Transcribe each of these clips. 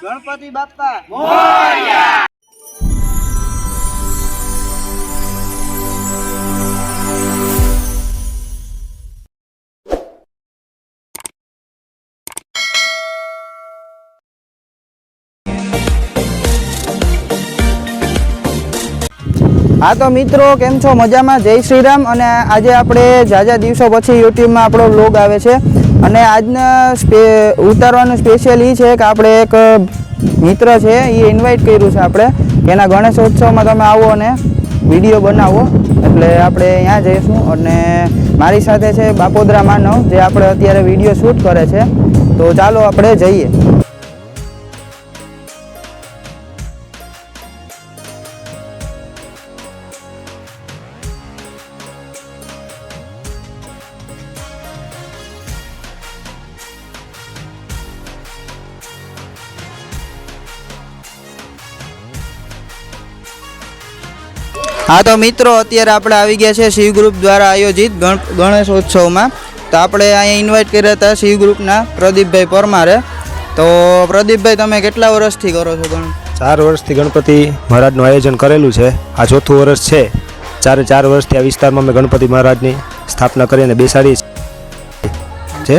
ગણપતિ બાપ્પા. હા તો મિત્રો, કેમ છો? મજામાં? જય શ્રી રામ અને આજે આપણે ઝાઝા દિવસો પછી યુટ્યુબમાં આપણો વ્લોગ આવે છે. અને આજના સ્પે, ઉતારવાનું સ્પેશિયલ એ છે કે આપણે એક મિત્ર છે એ ઇન્વાઇટ કર્યું છે આપણે. એના ગણેશ ઉત્સવમાં તમે આવો અને વીડિયો બનાવો. એટલે આપણે ત્યાં જઈશું અને મારી સાથે છે બાપોદરા માનવ, જે આપણે અત્યારે વીડિયો શૂટ કરે છે. તો ચાલો આપણે જઈએ. હા તો મિત્રો અત્યારે આપણે આવી ગયા છે શિવ ગ્રુપ દ્વારા આયોજિત ગણ ગણેશ ઉત્સવમાં તો આપણે અહીંયા ઇન્વાઇટ કર્યા હતા શિવ ગ્રુપના પ્રદીપભાઈ પરમારે. તો પ્રદીપભાઈ તમે કેટલા વર્ષથી કરો છો ગણ? ચાર વર્ષથી ગણપતિ મહારાજનું આયોજન કરેલું છે. આ ચોથું વર્ષ છે. ચારે ચાર વર્ષથી આ વિસ્તારમાં અમે ગણપતિ મહારાજની સ્થાપના કરીને બેસાડી છે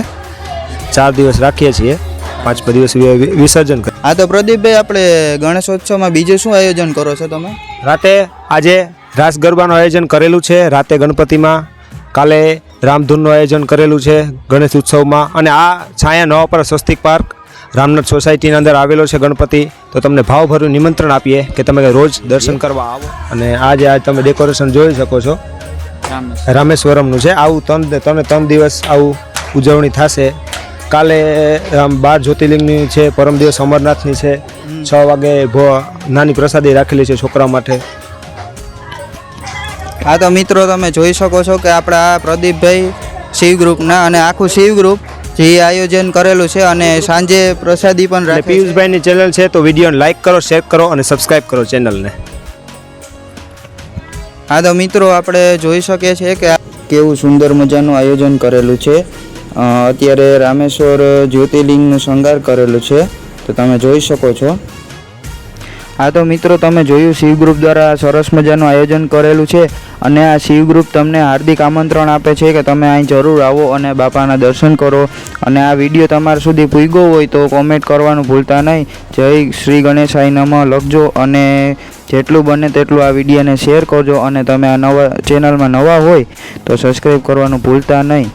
ચાર દિવસ રાખીએ છીએ. પાંચ દિવસ વિસર્જન કરીએ હા તો પ્રદીપભાઈ આપણે ગણેશોત્સવમાં બીજું શું આયોજન કરો છો તમે? રાતે આજે રાસ ગરબાનું આયોજન કરેલું છે. રાતે ગણપતિમાં કાલે રામધૂનનું આયોજન કરેલું છે ગણેશ ઉત્સવમાં. અને આ છાયા નવાપરા સ્વસ્તિક પાર્ક રામનાથ સોસાયટીની અંદર આવેલો છે ગણપતિ. તો તમને ભાવભર્યું નિમંત્રણ આપીએ કે તમે રોજ દર્શન કરવા આવો. અને આજે આ તમે ડેકોરેશન જોઈ શકો છો. રામેશ્વરમનું. છે. આવું ત્રણ ત્રણે ત્રણ દિવસ આવું ઉજવણી થશે. કાલે આમ બાર જ્યોતિર્લિંગની છે પરમ દિવસ અમરનાથની છે. છ વાગે નાની પ્રસાદી રાખેલી છે છોકરા માટે. હા તો મિત્રો તમે જોઈ શકો છો કે આપણા આ પ્રદીપભાઈ શિવ ગ્રુપના અને આખું શિવ ગ્રુપ જે આયોજન કરેલું છે અને સાંજે પ્રસાદી પણ રાખે પિયુષભાઈની ચેનલ છે તો વિડીયોને લાઈક કરો શેર કરો અને સબસ્ક્રાઈબ કરો ચેનલને. હા તો મિત્રો આપણે જોઈ શકીએ છીએ કે આ કેવું સુંદર મજાનું આયોજન કરેલું છે. અત્યારે રામેશ્વર જ્યોતિર્લિંગનું શણગાર કરેલું છે. તો તમે જોઈ શકો છો. હા તો મિત્રો તમે જોયું શિવ ગ્રુપ દ્વારા સરસ મજાનું આયોજન કરેલું છે. અને આ શિવ ગ્રુપ તમને હાર્દિક આમંત્રણ આપે છે કે તમે અહીં જરૂર આવો અને બાપાના દર્શન કરો. અને આ વીડિયો તમારા સુધી પૂગ્યો હોય તો કોમેન્ટ કરવાનું ભૂલતા નહીં. જય શ્રી ગણેશાય નમઃ લખજો અને જેટલું બને તેટલું આ વિડીયોને શેર કરજો. અને તમે આ નવા ચેનલમાં નવા હોય તો સબસ્ક્રાઈબ કરવાનું ભૂલતા નહીં.